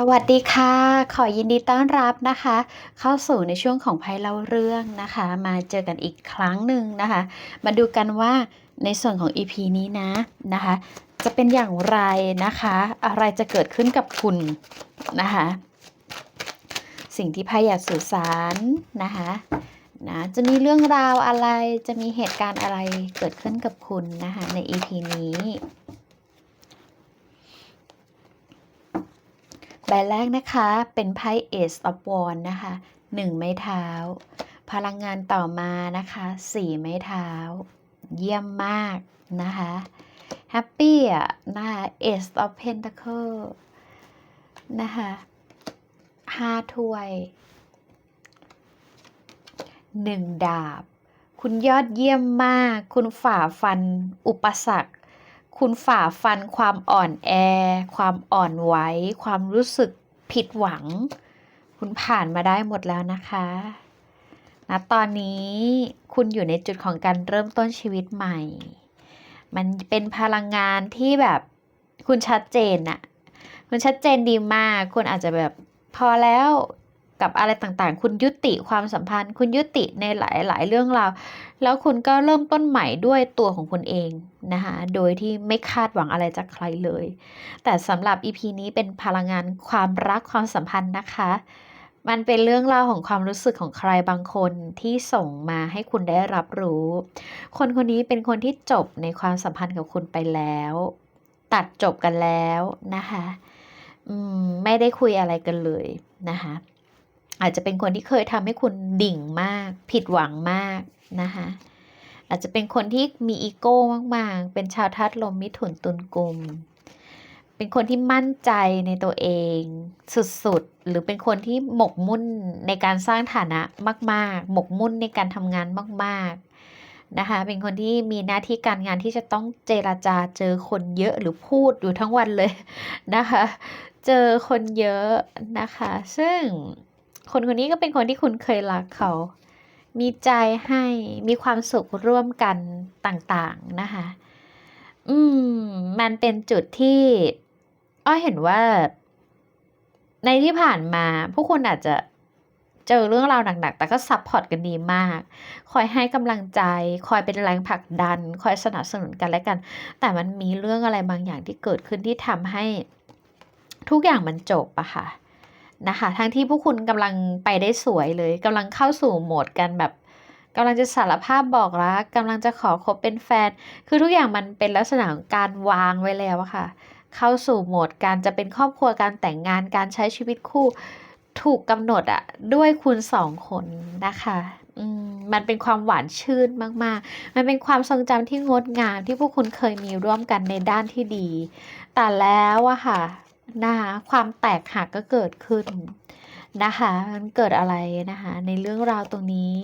สวัสดีค่ะ ขอยินดีต้อนรับนะคะ เข้าสู่ในช่วงของไพ่เล่าเรื่องนะคะ มาเจอกันอีกครั้งหนึ่งนะคะ มาดูกันว่าในส่วนของ EP นี้นะนะคะ จะเป็นอย่างไรนะคะ อะไรจะเกิดขึ้นกับคุณนะคะ สิ่งที่ไพ่อยากสื่อสารนะคะนะจะมีเรื่องราวอะไรจะมีเหตุการณ์อะไรเกิดขึ้นกับคุณนะคะใน EP นี้ ใบแรกนะคะเป็นไพ่ Ace of Wands นะคะหนึ่งไม้เท้า พลังงานต่อมานะคะสี่ไม้เท้า เยี่ยมมากนะคะแฮปปี้อะนะคะ Ace of Pentacle นะคะห้าถ้วยหนึ่งดาบ คุณยอดเยี่ยมมาก คุณฝ่าฟันอุปสรรค คุณฝ่าฟันความอ่อนแอ ความอ่อนไหว ความรู้สึกผิดหวัง คุณผ่านมาได้หมดแล้วนะคะณตอนนี้คุณอยู่ในจุดของการเริ่มต้นชีวิตใหม่ มันเป็นพลังงานที่แบบคุณชัดเจนอะคุณชัดเจนดีมาก คุณอาจจะแบบพอแล้ว กับอะไรต่างๆ คุณยุติความสัมพันธ์ คุณยุติในหลายๆ เรื่องราว แล้วคุณก็เริ่มต้นใหม่ด้วยตัวของคุณเองนะคะ โดยที่ไม่คาดหวังอะไรจากใครเลย แต่สำหรับ EP นี้เป็นพลังงานความรักความสัมพันธ์นะคะ มันเป็นเรื่องราวของความรู้สึกของใครบางคนที่ส่งมาให้คุณได้รับรู้ คนคนนี้เป็นคนที่จบในความสัมพันธ์กับคุณไปแล้ว ตัดจบกันแล้วนะคะอืมไม่ได้คุยอะไรกันเลยนะคะ อาจจะเป็นคนที่เคยทำให้คุณดิ่งมาก ผิดหวังมากนะคะอาจจะเป็นคนที่มีอีโก้มากๆ เป็นชาวทัดลมมิถุนตุลกลุ่มเป็นคนที่มั่นใจในตัวเองสุดๆ หรือเป็นคนที่หมกมุ่นในการสร้างฐานะมาก ๆ หมกมุ่นในการทำงานมาก ๆ นะคะ เป็นคนที่มีหน้าที่การงานที่จะต้องเจราจาเจอคนเยอะหรือพูดอยู่ทั้งวันเลยนะคะ เจอคนเยอะนะคะ ซึ่ง คนคนนี้ก็เป็นคนที่คุณเคยรักเขา มีใจให้มีความสุขร่วมกันต่างๆนะคะ อืม มันเป็นจุดที่ อ้อเห็นว่า ในที่ผ่านมา ผู้คนอาจจะเจอเรื่องราวหนักๆ แต่ก็ซัพพอร์ตกันดีมาก คอยให้กำลังใจ คอยเป็นแรงผลักดัน คอยสนับสนุนกันและกัน แต่มันมีเรื่องอะไรบางอย่างที่เกิดขึ้นที่ทำให้ทุกอย่างมันจบอะค่ะ นะคะ ทั้งที่พวกคุณกำลังไปได้สวยเลยกำลังเข้าสู่โหมดกันแบบกำลังจะสารภาพบอกรักกำลังจะขอคบเป็นแฟน คือทุกอย่างมันเป็นลักษณะของการวางไว้แล้วค่ะ เข้าสู่โหมดการจะเป็นครอบครัวการแต่งงานการใช้ชีวิตคู่ถูกกำหนดอะด้วยคุณสองคนนะคะอืมมันเป็นความหวานชื่นมาก ๆ มันเป็นความทรงจำที่งดงามที่พวกคุณเคยมีร่วมกันในด้านที่ดี แต่แล้วอะค่ะ นะคะความแตกหักก็เกิดขึ้นนะคะมันเกิดอะไรนะคะในเรื่องราวตรงนี้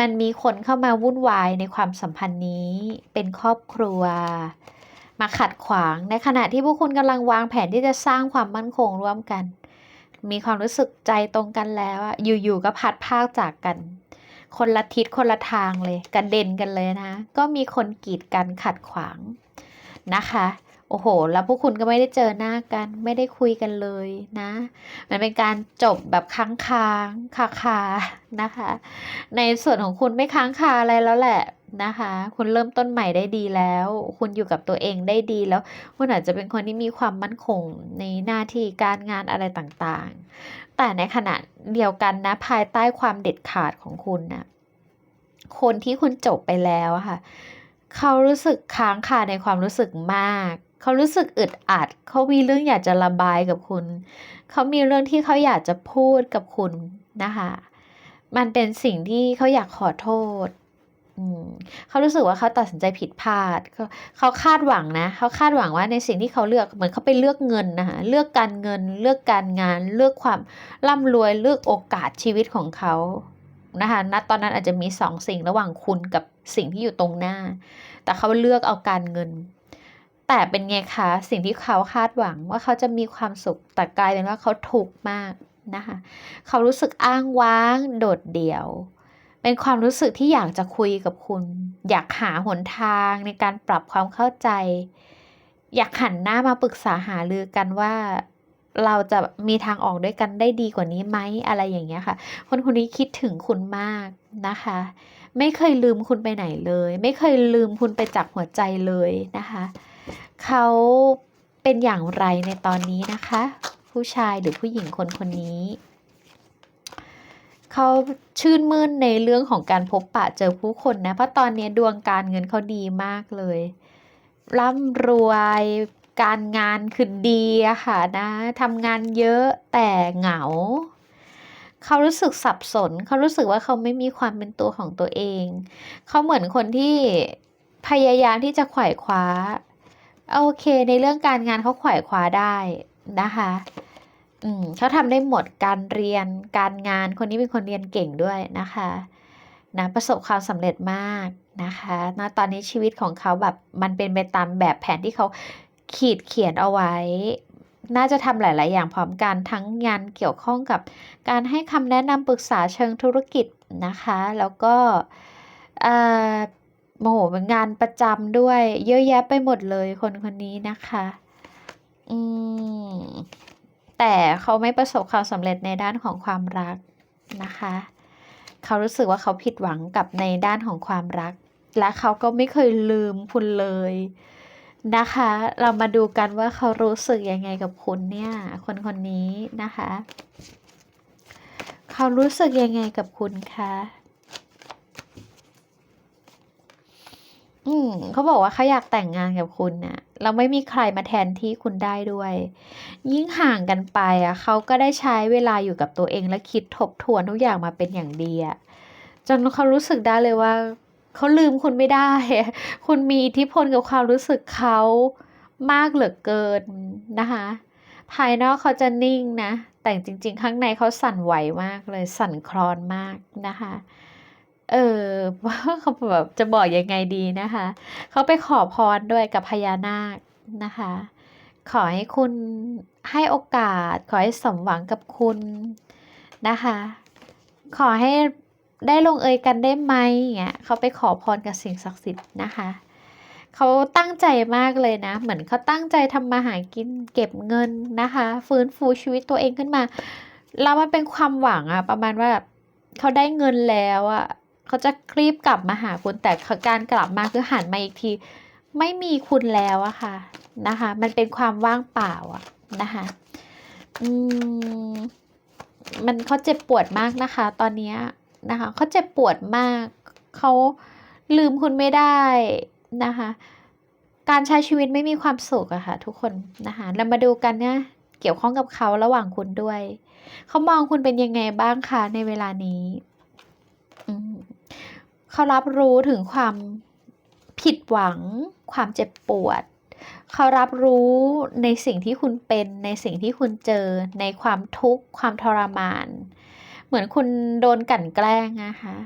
มันมีคนเข้ามาวุ่นวายในความสัมพันธ์นี้เป็นครอบครัวมาขัดขวางในขณะที่พวกคุณกำลังวางแผนที่จะสร้างความมั่นคงร่วมกัน มีความรู้สึกใจตรงกันแล้วอะอยู่ๆก็พัดพากจากกัน คนละทิศคนละทางเลยกระเด็นกันเลยนะ ก็มีคนกีดกันขัดขวางนะคะ โอ้โห แล้วพวกคุณก็ไม่ได้เจอหน้ากัน ไม่ได้คุยกันเลยนะ มันเป็นการจบแบบค้างค้างคาคานะคะ ในส่วนของคุณไม่ค้างคาอะไรแล้วแหละนะคะ คุณเริ่มต้นใหม่ได้ดีแล้ว คุณอยู่กับตัวเองได้ดีแล้ว คุณอาจจะเป็นคนที่มีความมั่นคงในหน้าที่การงานอะไรต่างๆ แต่ในขณะเดียวกันนะ ภายใต้ความเด็ดขาดของคุณนะคนที่คุณจบไปแล้วอะค่ะ เขารู้สึกค้างคาในความรู้สึกมาก เขารู้สึกอึดอัด เขามีเรื่องอยากจะระบายกับคุณ เขามีเรื่องที่เขาอยากจะพูดกับคุณนะคะ มันเป็นสิ่งที่เขาอยากขอโทษอืมเขารู้สึกว่าเขาตัดสินใจผิดพลาดเขาเขาคาดหวังนะ เขาคาดหวังว่าในสิ่งที่เขาเลือกเหมือนเขาไปเลือกเงินนะคะเลือกการเงิน เลือกการงาน เลือกความร่ำรวย เลือกโอกาสชีวิตของเขานะคะณตอนนั้นอาจจะมีสองสิ่งระหว่างคุณกับสิ่งที่อยู่ตรงหน้า แต่เขาเลือกเอาการเงิน แต่เป็นไงคะสิ่งที่เขาคาดหวังว่าเขาจะมีความสุขแต่กลายเป็นว่าเขาทุกข์มากนะคะเขารู้สึกอ้างว้างโดดเดี่ยว เป็นความรู้สึกที่อยากจะคุยกับคุณ อยากหาหนทางในการปรับความเข้าใจ อยากหันหน้ามาปรึกษาหารือกันว่า เราจะมีทางออกด้วยกันได้ดีกว่านี้ไหมอะไรอย่างเงี้ยค่ะ คนคนนี้คิดถึงคุณมากนะคะ ไม่เคยลืมคุณไปไหนเลย ไม่เคยลืมคุณไปจากหัวใจเลยนะคะเขาเป็นอย่างไรในตอนนี้นะคะ ผู้ชายหรือผู้หญิงคนคนนี้เขาชื่นมื่นในเรื่องของการพบปะเจอผู้คนนะเพราะตอนนี้ดวงการเงินเขาดีมากเลย ร่ำรวย การงานคือดีอะค่ะนะทำงานเยอะแต่เหงา เขารู้สึกสับสน เขารู้สึกว่าเขาไม่มีความเป็นตัวของตัวเอง เขาเหมือนคนที่พยายามที่จะขว่คว้า โอเค ในเรื่องการงานเขาขว่คว้าได้นะคะอืมเขาทำได้หมดการเรียนการงานคนนี้เป็นคนเรียนเก่งด้วยนะคะนะประสบความสำเร็จมากนะคะณตอนนี้ชีวิตของเขาแบบมันเป็นไปตามแบบแผนที่เขา ขีดเขียนเอาไว้ น่าจะทำหลาย ๆ อย่างพร้อมกันทั้งงานเกี่ยวข้องกับการให้คำแนะนำปรึกษาเชิงธุรกิจนะคะ แล้วก็โมโหเป็นงานประจำด้วย เยอะแยะไปหมดเลยคนคนนี้นะคะอืมแต่เขาไม่ประสบความสำเร็จในด้านของความรักนะคะ เขารู้สึกว่าเขาผิดหวังกับในด้านของความรัก และเขาก็ไม่เคยลืมคุณเลย นะคะ เรามาดูกันว่าเขารู้สึกยังไงกับคุณเนี่ย คนคนนี้นะคะ เขารู้สึกยังไงกับคุณคะอืมเขาบอกว่าเขาอยากแต่งงานกับคุณน่ะเราไม่มีใครมาแทนที่คุณได้ด้วย ยิ่งห่างกันไปอะเขาก็ได้ใช้เวลาอยู่กับตัวเองและคิดทบทวนทุกอย่างมาเป็นอย่างดีอะจนเขารู้สึกได้เลยว่า เขาลืมคุณไม่ได้ คุณมีอิทธิพลกับความรู้สึกเขามากเหลือเกินนะคะ ภายนอกเขาจะนิ่งนะ แต่จริง ๆ ข้างในเขาสั่นไหวมากเลย สั่นคลอนมากนะคะ เออว่าเขาแบบจะบอกยังไงดีนะคะ เขาไปขอพรด้วยกับพญานาคนะคะ ขอให้คุณให้โอกาส ขอให้สมหวังกับคุณนะคะ ขอให้ ได้ลงเอยกันได้ไหมอย่างเงี้ยเขาไปขอพรกับสิ่งศักดิ์สิทธิ์นะคะเขาตั้งใจมากเลยนะ เหมือนเขาตั้งใจทำมาหากินเก็บเงินนะคะ ฟื้นฟูชีวิตตัวเองขึ้นมา แล้วมันเป็นความหวังอะประมาณว่าเขาได้เงินแล้วอะเขาจะคลีบกลับมาหาคุณแต่การกลับมาคือหันมาอีกที ไม่มีคุณแล้วอะค่ะนะคะ มันเป็นความว่างเปล่าอะนะคะอืมมันเขาเจ็บปวดมากนะคะ ตอนเนี้ย นะคะเขาเจ็บปวดมาก เขาลืมคุณไม่ได้นะคะ การใช้ชีวิตไม่มีความสุขอะค่ะทุกคนนะคะเรามาดูกันนี่ยเกี่ยวข้องกับเขาระหว่างคุณด้วย เขามองคุณเป็นยังไงบ้างคะในเวลานี้เขารับรู้ถึงความผิดหวัง ความเจ็บปวด เขารับรู้ในสิ่งที่คุณเป็น ในสิ่งที่คุณเจอ ในความทุกข์ ความทรมาน เหมือนคุณโดนกลั่นแกล้งนะคะ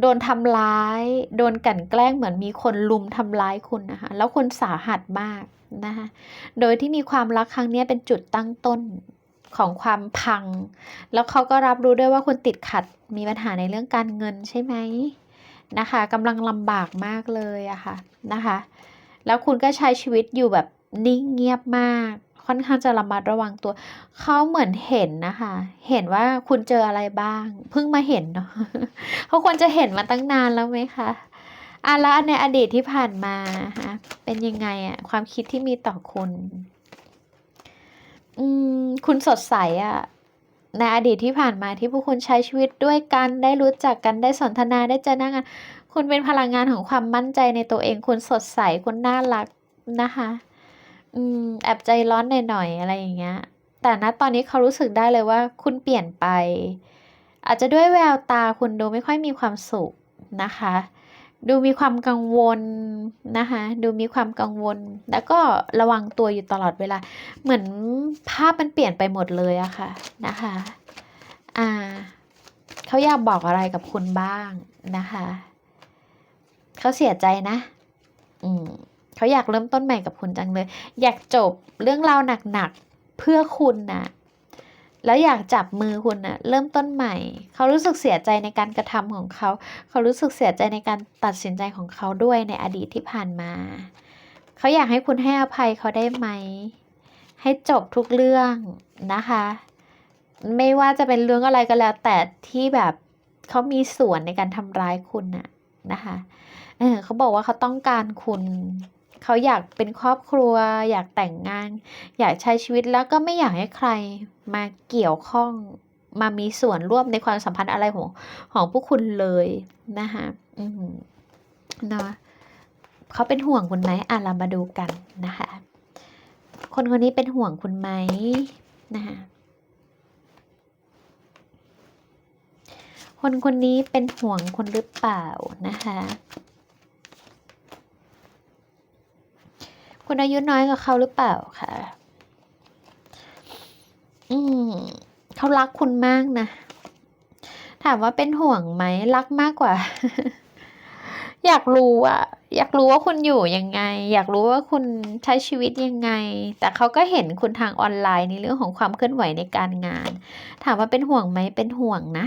โดนทำร้าย โดนกลั่นแกล้งเหมือนมีคนลุมทำร้ายคุณนะคะแล้วคุณสาหัสมากนะคะโดยที่มีความรักครั้งนี้เป็นจุดตั้งต้นของความพัง แล้วเขาก็รับรู้ด้วยว่าคุณติดขัดมีปัญหาในเรื่องการเงินใช่ไหมนะคะกำลังลำบากมากเลยอะค่ะนะคะ แล้วคุณก็ใช้ชีวิตอยู่แบบนิ่งเงียบมาก ค่อนข้างจะระมัดระวังตัว เขาเหมือนเห็นนะคะ เห็นว่าคุณเจออะไรบ้าง เพิ่งมาเห็นเนาะเขาควรจะเห็นมาตั้งนานแล้วไหมคะอะแล้วในอดีตที่ผ่านมาฮะเป็นยังไงอะความคิดที่มีต่อคุณ อืม คุณสดใสอะในอดีตที่ผ่านมาที่พวกคุณใช้ชีวิตด้วยกันได้รู้จักกันได้สนทนาได้เจอหน้ากัน คุณเป็นพลังงานของความมั่นใจในตัวเอง คุณสดใสคุณน่ารักนะคะ อืม แอบใจร้อนหน่อย ๆ อะไรอย่างเงี้ย แต่ ณ ตอนนี้เขารู้สึกได้เลยว่า คุณเปลี่ยนไป อาจจะด้วยแววตาคุณดูไม่ค่อยมีความสุขนะคะ ดูมีความกังวลนะคะ ดูมีความกังวล แล้วก็ระวังตัวอยู่ตลอดเวลา เหมือนภาพมันเปลี่ยนไปหมดเลยอะค่ะนะคะ อ่า เขาอยากบอกอะไรกับคุณบ้างนะคะ เขาเสียใจนะ อืม เขาอยากเริ่มต้นใหม่กับคุณจังเลย อยากจบเรื่องราวหนักๆเพื่อคุณนะแล้วอยากจับมือคุณนะเริ่มต้นใหม่ เขารู้สึกเสียใจในการกระทำของเขา เขารู้สึกเสียใจในการตัดสินใจของเขาด้วยในอดีตที่ผ่านมา เขาอยากให้คุณให้อภัยเขาได้ไหม ให้จบทุกเรื่องนะคะ ไม่ว่าจะเป็นเรื่องอะไรก็แล้ว แต่ที่แบบเขามีส่วนในการทำร้ายคุณน่ะนะคะ เออเขาบอกว่าเขาต้องการคุณ เขาอยากเป็นครอบครัว อยากแต่งงาน อยากใช้ชีวิตแล้วก็ไม่อยากให้ใครมาเกี่ยวข้องมามีส่วนร่วมในความสัมพันธ์อะไรของของพวกคุณเลยนะคะอืมเนาะเขาเป็นห่วงคุณไหมอะเรามาดูกันนะคะ คนคนนี้เป็นห่วงคุณไหมนะคะคนคนนี้เป็นห่วงคุณหรือเปล่านะคะ คุณอายุน้อยกว่าเขาหรือเปล่าคะอืมเขารักคุณมากนะ ถามว่าเป็นห่วงไหมรักมากกว่า อยากรู้อะอยากรู้ว่าคุณอยู่ยังไง อยากรู้ว่าคุณใช้ชีวิตยังไง แต่เขาก็เห็นคุณทางออนไลน์ในเรื่องของความเคลื่อนไหวในการงาน ถามว่าเป็นห่วงไหมเป็นห่วงนะ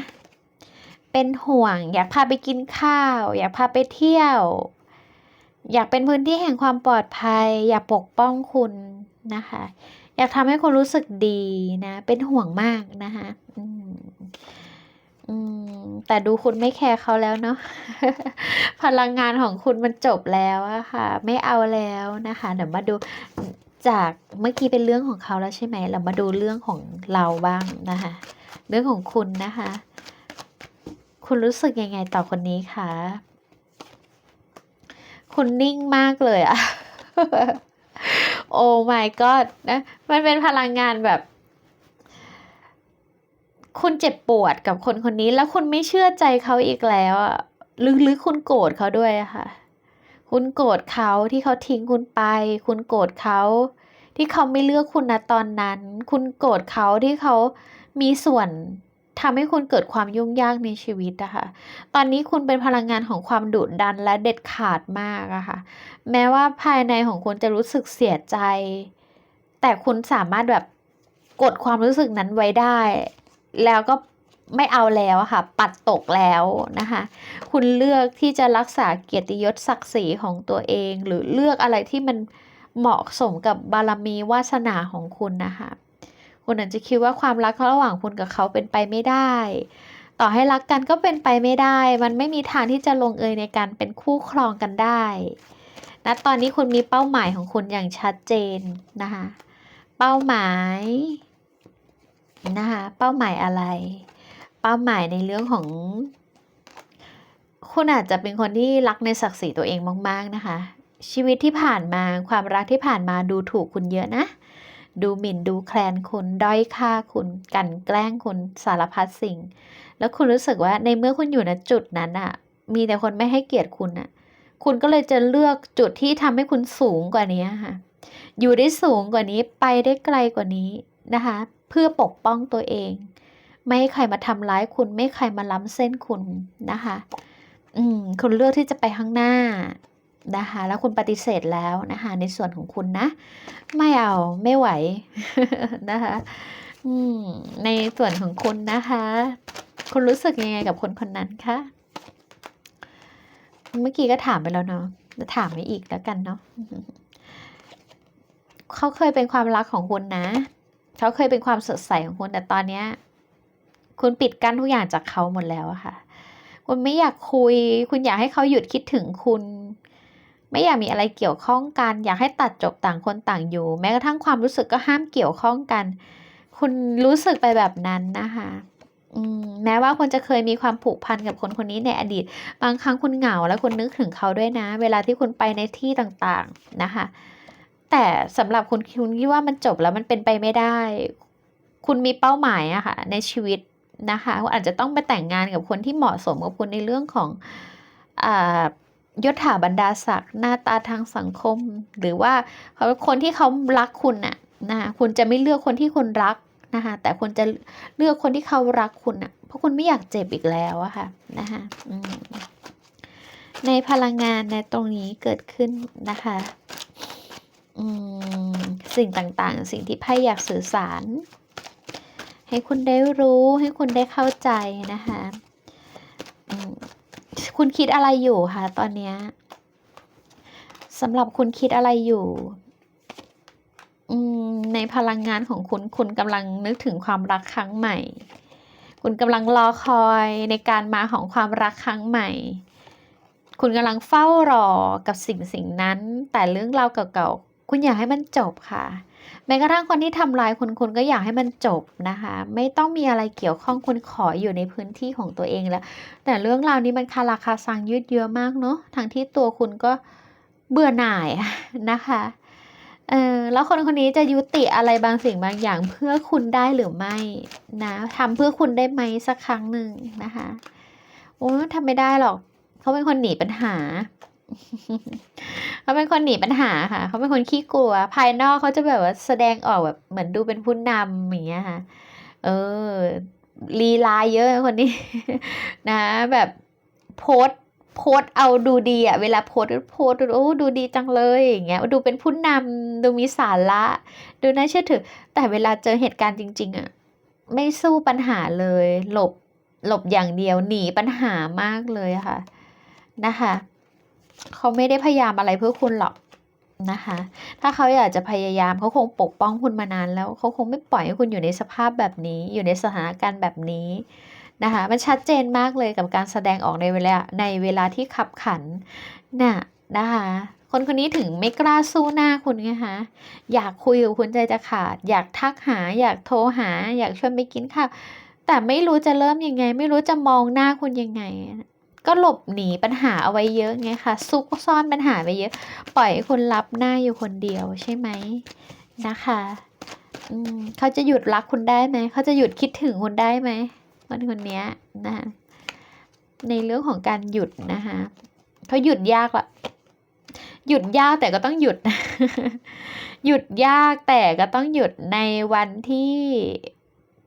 เป็นห่วง อยากพาไปกินข้าว อยากพาไปเที่ยว อยากเป็นพื้นที่แห่งความปลอดภัย อยากปกป้องคุณนะคะ อยากทำให้คุณรู้สึกดีนะ เป็นห่วงมากนะคะแต่ดูคุณไม่แคร์เขาแล้วเนาะพลังงานของคุณมันจบแล้วอะค่ะ ไม่เอาแล้วนะคะเดี๋ยวมาดูจากเมื่อกี้เป็นเรื่องของเขาแล้วใช่ไหมเรามาดูเรื่องของเราบ้างนะคะ เรื่องของคุณนะคะ คุณรู้สึกยังไงต่อคนนี้คะ คุณนิ่งมากเลยอะโอ้ my god นะมันเป็นพลังงานแบบ คุณเจ็บปวดกับคนคนนี้ แล้วคุณไม่เชื่อใจเขาอีกแล้วอะลึกๆคุณโกรธเขาด้วยอะค่ะ คุณโกรธเขาที่เขาทิ้งคุณไป คุณโกรธเขาที่เขาไม่เลือกคุณนะตอนนั้น คุณโกรธเขาที่เขามีส่วน ทำให้คุณเกิดความยุ่งยากในชีวิตอะคะ ตอนนี้คุณเป็นพลังงานของความดุดันและเด็ดขาดมากอะค่ะ แม้ว่าภายในของคุณจะรู้สึกเสียใจ แต่คุณสามารถแบบกดความรู้สึกนั้นไว้ได้ แล้วก็ไม่เอาแล้วค่ะ ปัดตกแล้วนะคะ คุณเลือกที่จะรักษาเกียรติยศศักดิ์ศรีของตัวเอง หรือเลือกอะไรที่มันเหมาะสมกับบารมีวาสนาของคุณนะคะ คุณอาจจะคิดว่าความรักระหว่างคุณกับเขาเป็นไปไม่ได้ ต่อให้รักกันก็เป็นไปไม่ได้ มันไม่มีทางที่จะลงเอยในการเป็นคู่ครองกันได้นะตอนนี้คุณมีเป้าหมายของคุณอย่างชัดเจนนะคะเป้าหมายนะคะเป้าหมายอะไร เป้าหมายในเรื่องของ คุณอาจจะเป็นคนที่รักในศักดิ์ศรีตัวเองมาก ๆ นะคะ ชีวิตที่ผ่านมาความรักที่ผ่านมาดูถูกคุณเยอะนะ ดูหมิ่นดูแคลนคุณด้อยค่าคุณกันแกล้งคุณสารพัดสิ่ง แล้วคุณรู้สึกว่าในเมื่อคุณอยู่ณจุดนั้นอะมีแต่คนไม่ให้เกียรติคุณอะคุณก็เลยจะเลือกจุดที่ทำให้คุณสูงกว่านี้ค่ะ อยู่ได้สูงกว่านี้ไปได้ไกลกว่านี้นะคะ เพื่อปกป้องตัวเอง ไม่ให้ใครมาทำร้ายคุณ ไม่ให้ใครมาล้ำเส้นคุณนะคะ อืมคุณเลือกที่จะไปข้างหน้า นะคะแล้วคุณปฏิเสธแล้วนะคะในส่วนของคุณนะ ไม่เอาไม่ไหวนะคะในส่วนของคุณนะคะ คุณรู้สึกยังไงกับคนคนนั้นคะเมื่อกี้ก็ถามไปแล้วเนาะจะถามไปอีกแล้วกันเนาะเขาเคยเป็นความรักของคุณนะ เขาเคยเป็นความสดใสของคุณ แต่ตอนเนี้ย คุณปิดกั้นทุกอย่างจากเขาหมดแล้วอะค่ะ คุณไม่อยากคุย คุณอยากให้เขาหยุดคิดถึงคุณ ไม่อยากมีอะไรเกี่ยวข้องกัน อยากให้ตัดจบต่างคนต่างอยู่ แม้กระทั่งความรู้สึกก็ห้ามเกี่ยวข้องกัน คุณรู้สึกไปแบบนั้นนะคะมแม้ว่าคุณจะเคยมีความผูกพันกับคนคนนี้ในอดีต บางครั้งคุณเหงาแล้วคุณนึกถึงเขาด้วยนะ เวลาที่คุณไปในที่ต่างๆนะคะ แต่สำหรับคุณคุณคิดว่ามันจบแล้วมันเป็นไปไม่ได้ คุณมีเป้าหมายอะค่ะในชีวิตนะคะคุณอาจจะต้องไปแต่งงานกับคนที่เหมาะสมกับคุณในเรื่องของอ่า ยศถาบรรดาศักดิ์หน้าตาทางสังคม หรือว่าคนที่เขารักคุณน่ะนะคะคุณจะไม่เลือกคนที่คุณรักนะคะแต่คุณจะเลือกคนที่เขารักคุณน่ะเพราะคุณไม่อยากเจ็บอีกแล้วอะค่ะนะคะในพลังงานในตรงนี้เกิดขึ้นนะคะสิ่งต่างๆ สิ่งที่ไพ่อยากสื่อสาร ให้คุณได้รู้ให้คุณได้เข้าใจนะคะ คุณคิดอะไรอยู่คะตอนเนี้ยสำหรับคุณคิดอะไรอยู่อในพลังงานของคุณ คุณกำลังนึกถึงความรักครั้งใหม่ คุณกำลังรอคอยในการมาของความรักครั้งใหม่ คุณกำลังเฝ้ารอกับสิ่งสิ่งนั้น แต่เรื่องราวเก่าๆ คุณอยากให้มันจบค่ะ แม้กระทั่งคนที่ทำร้ายคุณคุณก็อยากให้มันจบนะคะ ไม่ต้องมีอะไรเกี่ยวข้องคุณขออยู่ในพื้นที่ของตัวเองแล้ว แต่เรื่องราวนี้มันคาราคาซังยืดเยื้อมากเนาะทั้งที่ตัวคุณก็เบื่อหน่ายนะคะเออแล้วคนคนนี้จะยุติอะไรบางสิ่งบางอย่างเพื่อคุณได้หรือไม่นะทำเพื่อคุณได้ไหมสักครั้งหนึ่งนะคะโอ้ทำไม่ได้หรอกเขาเป็นคนหนีปัญหา เขาเป็นคนหนีปัญหาค่ะ เขาเป็นคนขี้กลัว ภายนอกเขาจะแบบว่าแสดงออกแบบเหมือนดูเป็นผู้นำอย่างเงี้ยค่ะ เออลีลาเยอะคนนี้ นะ แบบโพสโพสเอาดูดีอะเวลาโพสโพสโอ้ดูดีจังเลยอย่างเงี้ยดูเป็นผู้นำดูมีสาระ ดูน่าเชื่อถือ แต่เวลาเจอเหตุการณ์จริง ๆอะไม่สู้ปัญหาเลย หลบหลบอย่างเดียวหนีปัญหามากเลยค่ะ นะคะ เขาไม่ได้พยายามอะไรเพื่อคุณหรอกนะคะ ถ้าเขาอยากจะพยายามเขาคงปกป้องคุณมานานแล้วเขาคงไม่ปล่อยให้คุณอยู่ในสภาพแบบนี้ อยู่ในสถานการณ์แบบนี้นะคะมันชัดเจนมากเลยกับการแสดงออกในเวลาในเวลาที่ขับขันน่ะนะคะคนคนนี้ถึงไม่กล้าสู้หน้าคุณไงคะอยากคุยกับคุณใจจะขาด อยากทักหา อยากโทรหา อยากชวนไปกินข้าวแต่ไม่รู้จะเริ่มยังไง ไม่รู้จะมองหน้าคุณยังไง ก็หลบหนีปัญหาเอาไว้เยอะไงคะซุกซ่อนปัญหาไว้เยอะ ปล่อยให้คนรับหน้าอยู่คนเดียวใช่ไหมนะคะอืมเขาจะหยุดรักคุณได้ไหม เขาจะหยุดคิดถึงคุณได้ไหมคนคนนี้นะคะในเรื่องของการหยุดนะคะเขาหยุดยากละหยุดยากแต่ก็ต้องหยุด หยุดยากแต่ก็ต้องหยุดในวันที่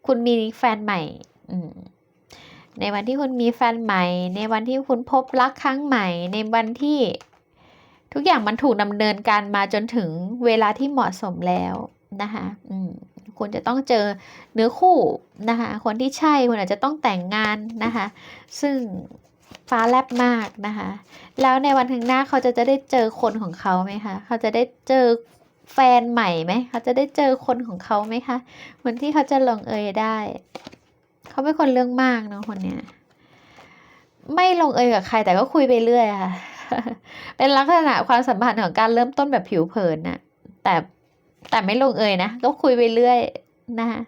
คุณมีแฟนใหม่ อืม ในวันที่คุณมีแฟนใหม่ ในวันที่คุณพบรักครั้งใหม่ ในวันที่ทุกอย่างมันถูกดำเนินการมาจนถึงเวลาที่เหมาะสมแล้วนะคะอืมคุณจะต้องเจอเนื้อคู่นะคะคนที่ใช่คุณอาจจะต้องแต่งงานนะคะซึ่งฟ้าแลบมากนะคะ แล้วในวันข้างหน้าเขาจะจะได้เจอคนของเขาไหมคะ เขาจะได้เจอแฟนใหม่ไหม เขาจะได้เจอคนของเขาไหมคะคนที่เขาจะลงเอยได้ เขาเป็นคนเรื่องมากเนาะคนเนี้ยไม่ลงเอยกับใครแต่ก็คุยไปเรื่อยค่ะ เป็นลักษณะความสัมพันธ์ของการเริ่มต้นแบบผิวเผินน่ะแต่แต่ไม่ลงเอยนะก็คุยไปเรื่อยนะคะ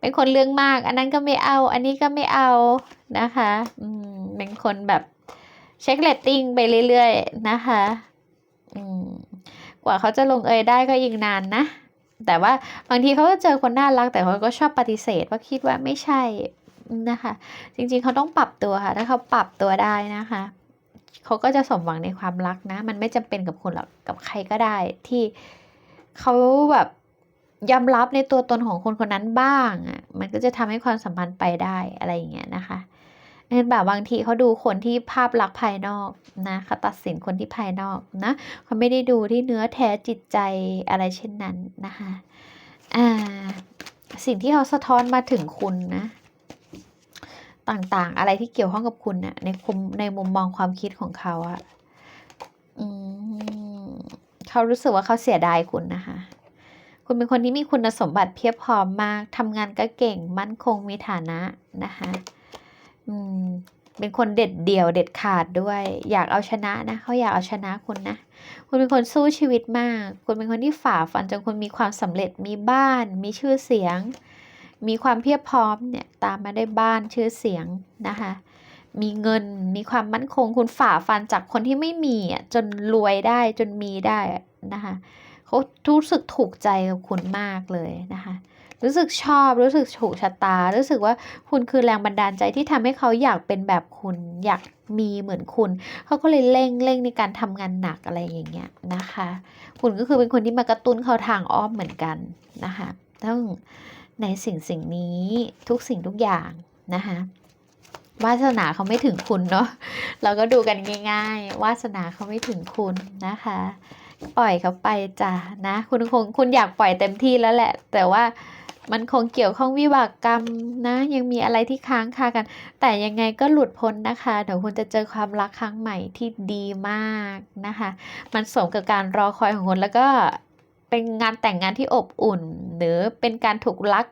เป็นคนเรื่องมาก อันนั้นก็ไม่เอา อันนี้ก็ไม่เอานะคะอืมเป็นคนแบบเช็คเลตติ้งไปเรื่อยๆนะคะอืมกว่าเขาจะลงเอยได้ก็อีกนานนะ แต่ว่าบางทีเขาก็เจอคนน่ารัก แต่เขาก็ชอบปฏิเสธว่าคิดว่าไม่ใช่นะคะ จริงๆเขาต้องปรับตัวค่ะ ถ้าเขาปรับตัวได้นะคะเขาก็จะสมหวังในความรักนะ มันไม่จำเป็นกับคนหรอกกับใครก็ได้ ที่เขาแบบยอมรับในตัวตนของคนคนนั้นบ้างอะมันก็จะทำให้ความสัมพันธ์ไปได้อะไรอย่างเงี้ยนะคะ เห็นแบบบางทีเขาดูคนที่ภาพลักษณ์ภายนอกนะเขาตัดสินคนที่ภายนอกนะเขาไม่ได้ดูที่เนื้อแท้จิตใจอะไรเช่นนั้นนะคะอ่าสิ่งที่เขาสะท้อนมาถึงคุณนะ ต่างๆ อะไรที่เกี่ยวข้องกับคุณนะในคุมในมุมมองความคิดของเขาอะอืมเขารู้สึกว่าเขาเสียดายคุณนะคะ คุณเป็นคนที่มีคุณสมบัติเพียบพร้อมมากทำงานก็เก่งมั่นคงมีฐานะนะคะ อืม เป็นคนเด็ดเดี่ยวเด็ดขาดด้วย อยากเอาชนะนะเขาอยากเอาชนะคุณนะ คุณเป็นคนสู้ชีวิตมาก คุณเป็นคนที่ฝ่าฟันจนคุณมีความสำเร็จมีบ้าน มีชื่อเสียง มีความเพียบพร้อมเนี่ย ตามมาได้บ้านชื่อเสียงนะคะ มีเงินมีความมั่นคง คุณฝ่าฟันจากคนที่ไม่มีอะจนรวยได้จนมีได้นะคะเขารู้สึกถูกใจกับคุณมากเลยนะคะ รู้สึกชอบ รู้สึกถูกชะตา รู้สึกว่าคุณคือแรงบันดาลใจที่ทำให้เขาอยากเป็นแบบคุณอยากมีเหมือนคุณ เขาก็เลยเร่งเร่งในการทำงานหนักอะไรอย่างเงี้ยนะคะ คุณก็คือเป็นคนที่มากระตุ้นเขาทางอ้อมเหมือนกันนะคะต้องในสิ่งสิ่งนี้ทุกสิ่งทุกอย่างนะคะวาสนาเขาไม่ถึงคุณเนาะเราก็ดูกันง่าย ๆ วาสนาเขาไม่ถึงคุณนะคะ ปล่อยเขาไปจ้ะนะ คุณคงคุณอยากปล่อยเต็มที่แล้วแหละ แต่ว่า มันคงเกี่ยวข้องวิบากกรรมนะ ยังมีอะไรที่ค้างคากัน แต่ยังไงก็หลุดพ้นนะคะ เดี๋ยวคุณจะเจอความรักครั้งใหม่ที่ดีมากนะคะ มันสมกับการรอคอยของคุณแล้วก็เป็นงานแต่งงานที่อบอุ่น หรือเป็นการถูกรัก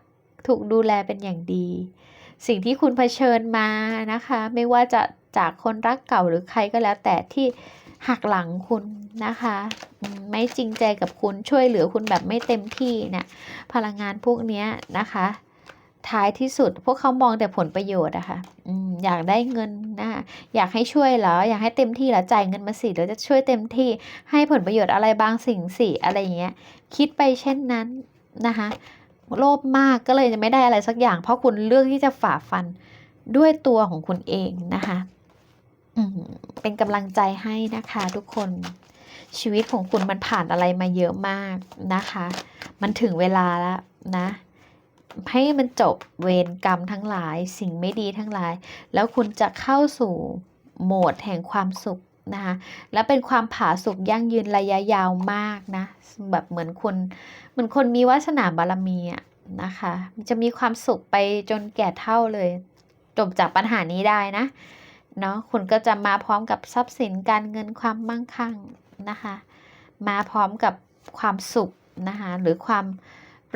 ถูกดูแลเป็นอย่างดี สิ่งที่คุณเผชิญมานะคะ ไม่ว่าจะจากคนรักเก่าหรือใครก็แล้วแต่ที่ หักหลังคุณนะคะ ไม่จริงใจกับคุณช่วยเหลือคุณแบบไม่เต็มที่เนี่ยพลังงานพวกนี้นะคะ ท้ายที่สุดพวกเขามองแต่ผลประโยชน์อะคะ่ะอยากได้เงินนะคะอยากให้ช่วยเหรออยากให้เต็มที่เหรอจ่ายเงินมาสิเดี๋ยวจะช่วยเต็มที่ให้ผลประโยชน์อะไรบางสิ่งสิอะไรอย่างเงี้ยคิดไปเช่นนั้นนะคะโลภมากก็เลยจะไม่ได้อะไรสักอย่าง เพราะคุณเลือกที่จะฝ่าฟันด้วยตัวของคุณเองนะคะ เป็นกำลังใจให้นะคะทุกคนชีวิตของคุณมันผ่านอะไรมาเยอะมากนะคะ มันถึงเวลาแล้วนะ ให้มันจบเวรกรรมทั้งหลายสิ่งไม่ดีทั้งหลาย แล้วคุณจะเข้าสู่โหมดแห่งความสุขนะคะและเป็นความผาสุกยั่งยืนระยะยาวมากนะ แบบเหมือนคนเหมือนคนมีวาสนาบารมีอะนะคะ จะมีความสุขไปจนแก่เท่าเลย จบจากปัญหานี้ได้นะ เนาะคุณก็จะมาพร้อมกับทรัพย์สินการเงินความมั่งคั่งนะคะ มาพร้อมกับความสุขนะคะหรือความ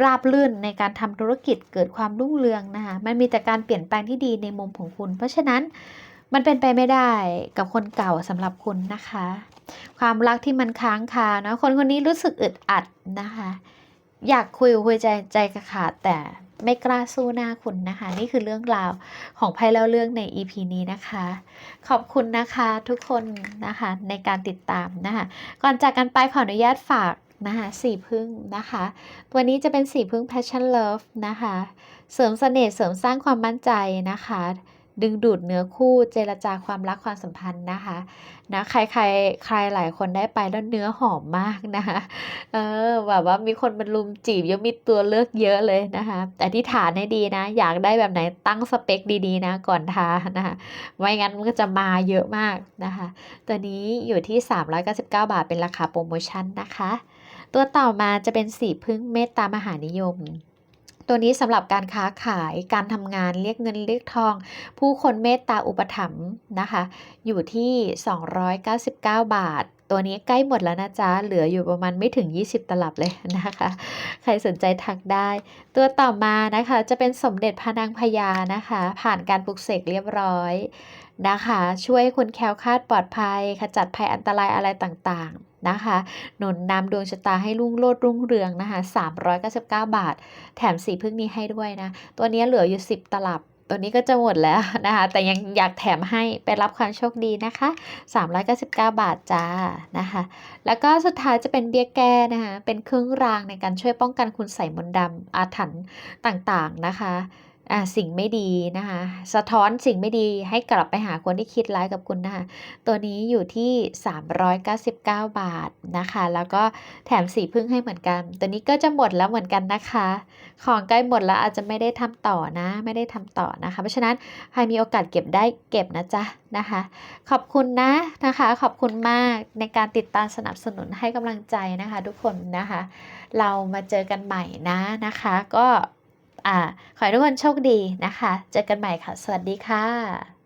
ราบลื่นในการทำธุรกิจเกิดความรุ่งเรืองนะคะมันมีแต่การเปลี่ยนแปลงที่ดีในมุมของคุณ เพราะฉะนั้นมันเป็นไปไม่ได้กับคนเก่าสำหรับคุณนะคะ ความรักที่มันค้างคาเนาะคนคนนี้รู้สึกอึดอัดนะคะ อยากคุยคุยใจใจกระขาดแต่ไม่กล้าสู้หน้าคุณนะคะ นี่คือเรื่องราวของไพ่เล่าเรื่องใน EP นี้นะคะ ขอบคุณนะคะทุกคนนะคะในการติดตามนะคะ ก่อนจากกันไปขออนุญาตฝากนะคะสีพึ่งนะคะ ตัวนี้จะเป็นสีพึ่ง passion love นะคะ เสริมเสน่ห์เสริมสร้างความมั่นใจนะคะ ดึงดูดเนื้อคู่เจรจาความรักความสัมพันธ์นะคะนะใครใครใครหลายคนได้ไปแล้วเนื้อหอมมากนะคะเออแบบว่ามีคนมันลุมจีบยังมีตัวเลือกเยอะเลยนะคะแต่ที่ฐานให้ดีนะ อยากได้แบบไหนตั้งสเปคดีๆนะก่อนทานะคะไม่งั้นมันก็จะมาเยอะมากนะคะตัวนี้อยู่ที่ 399 บาทเป็นราคาโปรโมชั่นนะคะ ตัวต่อมาจะเป็นสีพึ่งเมตตามหานิยม ตัวนี้สำหรับการค้าขายการทำงานเรียกเงินเรียกทอง ผู้คนเมตตาอุปถัมภ์นะคะ อยู่ที่ 299 บาท ตัวนี้ใกล้หมดแล้วนะจ๊ะ เหลืออยู่ประมาณไม่ถึง 20 ตลับเลยนะคะ ใครสนใจทักได้ ตัวต่อมานะคะจะเป็นสมเด็จพระนางพญานะคะ ผ่านการปลุกเสกเรียบร้อยนะคะ ช่วยคุณแคล้วคลาดปลอดภัย ขจัดภัยอันตรายอะไรต่างๆ นะคะหนุนนำดวงชะตาให้รุ่งโรจน์รุ่งเรืองนะคะ399 บาท แถมสีพึ่งนี้ให้ด้วยนะ ตัวนี้เหลืออยู่ 10 ตลับ ตัวนี้ก็จะหมดแล้วนะคะ แต่ยังอยากแถมให้ไปรับความโชคดีนะคะ 399 บาทจ้านะคะ แล้วก็สุดท้ายจะเป็นเบี้ยแก้นะคะ เป็นเครื่องรางในการช่วยป้องกันคุณใส่มนต์ดำอาถรรพ์ต่างๆนะคะ อ่าสิ่งไม่ดีนะคะ สะท้อนสิ่งไม่ดีให้กลับไปหาคนที่คิดร้ายกับคุณนะคะตัวนี้อยู่ที่ 399 บาทนะคะ แล้วก็แถมสีพึ่งให้เหมือนกัน ตัวนี้ก็จะหมดแล้วเหมือนกันนะคะ ของใกล้หมดแล้วอาจจะไม่ได้ทำต่อนะ ไม่ได้ทำต่อนะคะ เพราะฉะนั้นใครมีโอกาสเก็บได้เก็บนะจ๊ะนะคะ ขอบคุณนะนะคะ ขอบคุณมากในการติดตามสนับสนุนให้กำลังใจนะคะ ทุกคนนะคะ เรามาเจอกันใหม่นะนะคะ ก็ ขอให้ทุกคนโชคดีนะคะ เจอกันใหม่ค่ะ สวัสดีค่ะ